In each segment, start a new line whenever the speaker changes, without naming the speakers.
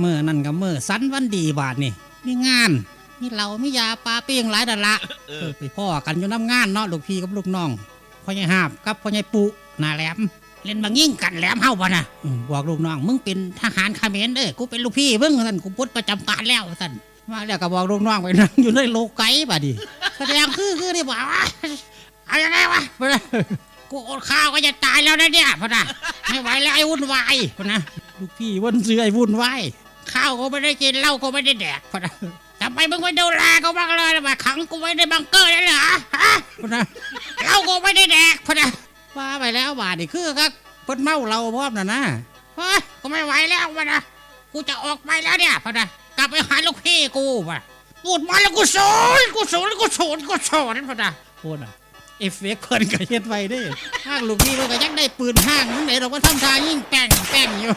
เมื่อนั่นกับเมื่อสันวันดีบาทนี่มีงานมีเหล้ามียาปลาเปี้ยงหลายดันละ
เอ
เอ
อ
อไปพ่อกันอยู่น้ำงานเนาะลูกพี่กับลูกน้องพ่อใหญ่หาบกับพ่อใหญ่ปุหน้าแหลมเล่นบางยิ่งกันแหลมเฮาบ่นะอืมบอกลูกน้องมึงเป็นทหารเขมรเด้อกูเป็นลูกพี่เบิ่งท่านกูพุทธประจำการแล้วท่านมาแล้วก็บอกลูกน้องไปนั่งอยู่ในโลกไกบัดนี้แสดงคือคือนี่บอกว่าเอายังไงวะบ่นะกูอดข้าวก็จะตายแล้วนะเนี่ยพ่อนะไม่ไหวแล้วไอ้วุ่นวายพ่อนะลูกพี่วันเสือไอ้วุ่นวาย ข้าวก็ไม่ได้กินเหล้าก็ไม่ได้แดกพ่อนะทำไมมึงไม่ดูแลกูบ้างเลยมาขังกูไว้ในบังเกอร์ได้เหรอฮะพ่อนะเหล้าก็ไม่ได้แดกพ่อนะว่าไปแล้วบาดนี่คือครับเพิ่นเมาเราพร้อมน่ะนะเฮ้ยกูไม่ไหวแล้ววะนะกูจะออกไปแล้วเนี่ยพนะกลับไปหาลูกพี่กูวะพูดมาแล้วกูสอนกูสอนกูสอนกูสอนพนะพูดอะเอฟเฟกต์เพิ่นก็เฮ็ดไว้ด้ห้างลูกพี่มันก็ยังได้ปืนห้างนั่นไหนเราก็ทำทางยิ่งแป้งแป้งอยู่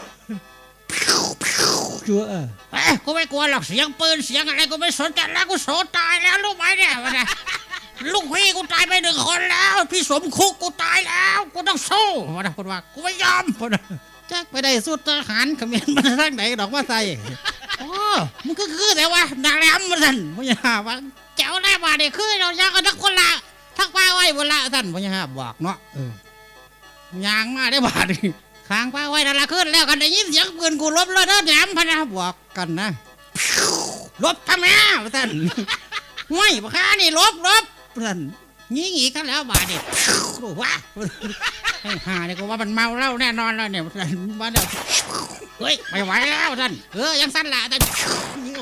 ชัวเออเอ้ยกูไม่กลัวหรอกเสียงปืนเสียงอะไรกูไม่สนใจแล้วกูโสตายแล้วรู้ไหมเนี่ยพะนะลูกพี่กูตายไปหนึ่งคนแล้วพี่สมคุกกูตายแล้วกูต้องสู้พนะคนว่ากูไม่ยอมพนะจักไปได้สุดทหารเขมรมาทางไหนดอกว่าใส่โอ้มันก็คือแต่ว่านางแหลมมาสั่นพญาว่าเจ้าได้มาเนี่ยคือเราอยากกันทั้งคนละทั้งป้าไว้บนละสั่นพญาบอกเนาะเออยางมาได้บาดนี่ ข้างป้าไว้นั่นละขึ้นแล้วกันได้ยินเสียงปืนกูลบแล้วเด้อแหลมพะนะบอกกันนะลบทำไมสั่นห้วยบักข้านี่ลบลบเพื่อนยิงอีกกันแล้วบาดนี่โอ้ว้าไอ้ห่าเนี่ยก็ว่ามันเมาเหล้าแน่นอนแล้วเนี่ยเพื่อนมาแล้วเฮ้ยไม่ไหวแล้วท่านเออยังสั้นละท่าน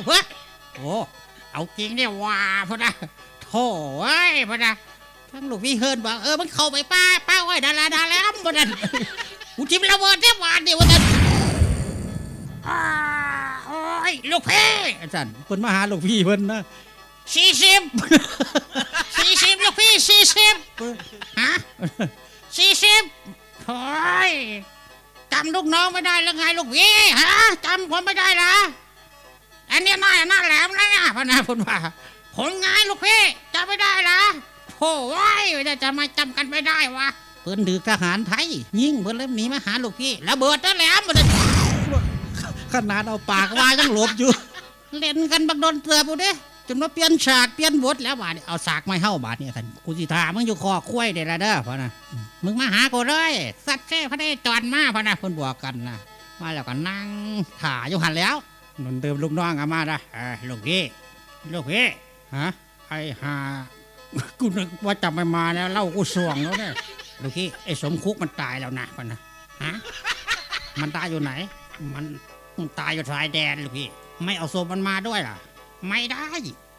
เฮ้ยโอ้เอาจริงเนี่ยว่าพ่อนะโถ่เอ้พ่อนะทั้งลูกพี่เฮิร์นบอกเออมันเข้าไปป้าป้าไว้ดาราดาแล้วพ่อนะ กูทิมระเบิดเนี่ยหวานเดียวท่านอ้าโอ้ยลูกพี่อาจารย์เพิ่นมาหาลูกพี่เพิ่นนะสี่สิบสี่สิบลูกพี่สี่สิบฮะสี่สิบโอ้ยจำลูกน้องไม่ได้แล้วไงลูกพี่ฮะจำผมไม่ได้เหรออันเนี้ยหน้าหน้าแหลมนะเนี่ยพะนะคุณว่าผมไงลูกพี่จำไม่ได้เหรอโถ่ไอ้ยจะจะมาจำกันไม่ได้วะ เพิ่นดือทหารไทย ยิงเพิ่นเล่มหนีมาหาลูกพี่ระเบิดนั่นแหลมมันขนาดเอาปากวายังหลบอยู่ เล่นกันบักโดนเตือบุเด้จนมาเปลี่ยนฉากเปลี่ยนบทแล้วบาดนี้เอาฉากไม่เข้าบาดเนี่ยท่านกูสิทามึงอยู่คอคุ้ยเด้ละเด้อพะนะมึงมาหากูเลยสัตว์แค่พระได้จอนมาพะนะเพิ่นบอกกันนะมาแล้วก็นั่งถ่าอยู่หันแล้วนนเติมลูกน้องเอามาละลูกพี่ลูกพี่ฮะไอ้หากูนึกว่าจะไม่มาแล้วเล่ากูสวงแล้วเนี่ย ลูกพี่ไอ้สมคุกมันตายแล้วนะพะนะฮะมันตายอยู่ไหน มันมันตายอยู่ชายแดนลูกพี่ ไม่เอาศพมันมาด้วยล่ะ ไม่ได้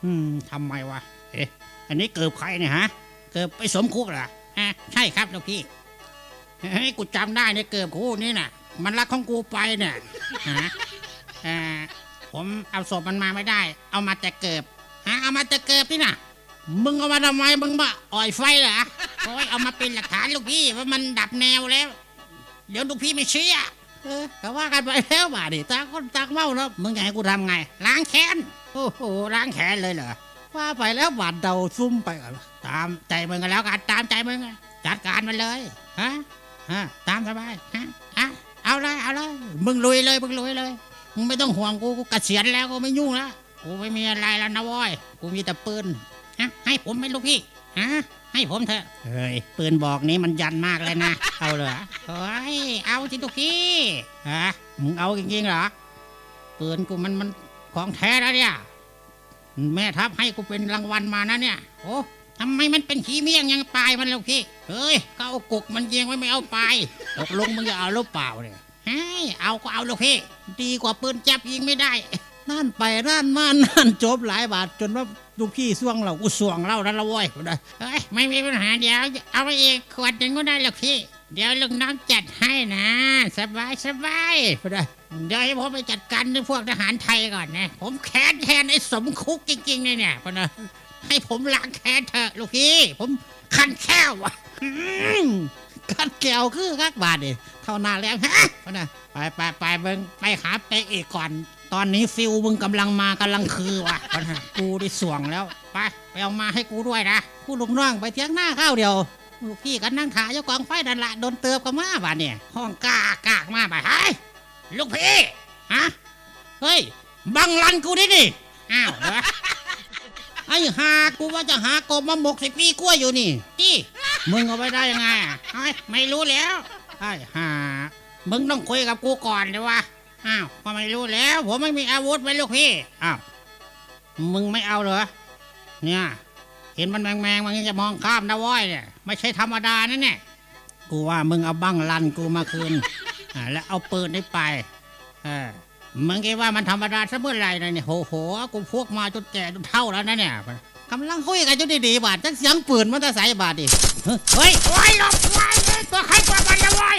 อืมทำไมวะเอ๊ะอันนี้เกิดใครเนี่ยฮะ เกิดไปสมคุกเหรอฮะใช่ครับลูกพี่เฮ้ยกูจำได้เนี่ยเกิดคู่นี่น่ะ มันรักของกูไปเนี่ยฮะอ่าผมเอาศพมันมาไม่ได้ เอามาแต่เกิบฮะเอามาแต่เกิบนี่น่ะ มึงเอามาทำไมมึงมาอ่อยไฟเหรอ โอ้ยเอามาเป็นหลักฐานลูกพี่ว่ามันดับแนวแล้ว เดี๋ยวลูกพี่ไม่เชื่อเออก็ว่ากันไปแล้วบาดิตาคนตาเมาแล้วมึงจะให้กูทำไง ล้างแค้นโอ้โหล้างแค้นเลยเหรอว่าไปแล้วบาดเดาซุ่มไปตามใจมึงกันแล้วกันตามใจมึงจัดการมันเลยฮะฮะตามสบายฮะอะเอาเลยเอาเลยมึงลุยเลยมึงลุยเลยมึงไม่ต้องห่วงกูกูเกษียณแล้วกูไม่ยุ่งแล้วกูไม่มีอะไรแล้วนะว้ยกูมีแต่ปืนฮะให้ผมไหมลูกพี่ ฮะให้ผมเถอะเฮ้ยปืนบอกนี้มันยันมากเลยนะ เอาเลยเหรอเฮ้ยเอาสิลูกพี่ฮะมึงเอาจริงๆเหรอปืนกูมันมันของแท้แล้วเนี่ยแม่ทัพให้กูเป็นรางวัลมานะเนี่ย โอ้ทำไมมันเป็นขี้เมี่ยงยังปลายมันลูกพี่เฮ้ยก็เอากุกมันยิงไว้ไม่เอาปลายตกลงมึงจะเอาหรือเปล่าเนี่ยเฮ้ยเอาก็เอาลูกพี่ ดีกว่าปืนจับยิงไม่ได้ นั่นไปนั่นมานั่นจบหลายบาทจนว่าลูกพี่ส่วงเรากูส่วงเราแล้วละเว้ยเฮ้ยไม่มีปัญหาเดี๋ยวเอาไปอีกขวดหนึ่งก็ได้ลูกพี่ เดี๋ยวลุงน้องจัดให้นะ สบายสบายเดี๋ยวให้ผมไปจัดการในพวกทหารไทยก่อนนะ ผมแค้นแทนไอ้สมคุกจริงๆเลยเนี่ยพะนะให้ผมล้างแค้นเถอะลูกพี่ ผมคันแค้วว่ะอืมคันแก้วคือกักบาทเนี่ยเท่าหนาแล้วฮะพะนะไปไปไปเบิ่งไปหาเป๊กอีกก่อน ตอนนี้ฟิลมึงกำลังมากำลังคือว่ะกูได้สวงแล้ว ไปไปเอามาให้กูด้วยนะผู้ลูกน้องไปเที่ยงหน้าข้าวเดียวลูกพี่กันนั่งถ่ายอยู่กองไฟดันละโดนเติบกันมาบ้านเนี่ยห้องกากากมาไปเฮ้ยลูกพี่ฮะเฮ้ยบังลันกูดิดิอ้าวเหรอไอ้หากูว่าจะหากบมาหมกใส่ปีกล้วยอยู่นี่ที่มึงเอาไปได้ยังไงเฮ้ยไม่รู้แล้วไอ้หามึงต้องคุยกับกูก่อนเลยวะ อ้าวก็ไม่รู้แล้ว ผมไม่มีอาวุธไหมลูกพี่อ้าวมึงไม่เอาเหรอเนี่ยเห็นมันแมงแมงมันยังจะมองข้ามนะว้อยเนี่ยไม่ใช่ธรรมดานะเนี่ยกูว่ามึงเอาบังลันกูมาคืนอ่าแล้วเอาปืนนี้ไปเออมึงคิดว่ามันธรรมดาซะเมื่อไรนะเนี่ยโหโหกูพวกมาจนแก่จนเท่าแล้วนะเนี่ยกำลังคุยกันอยู่ดีๆบาดจักเสียงปืนมันจะใส่บาดดิเฮ้ยโอ้ยหลบไว้ตัวใครตัวมันจะไว้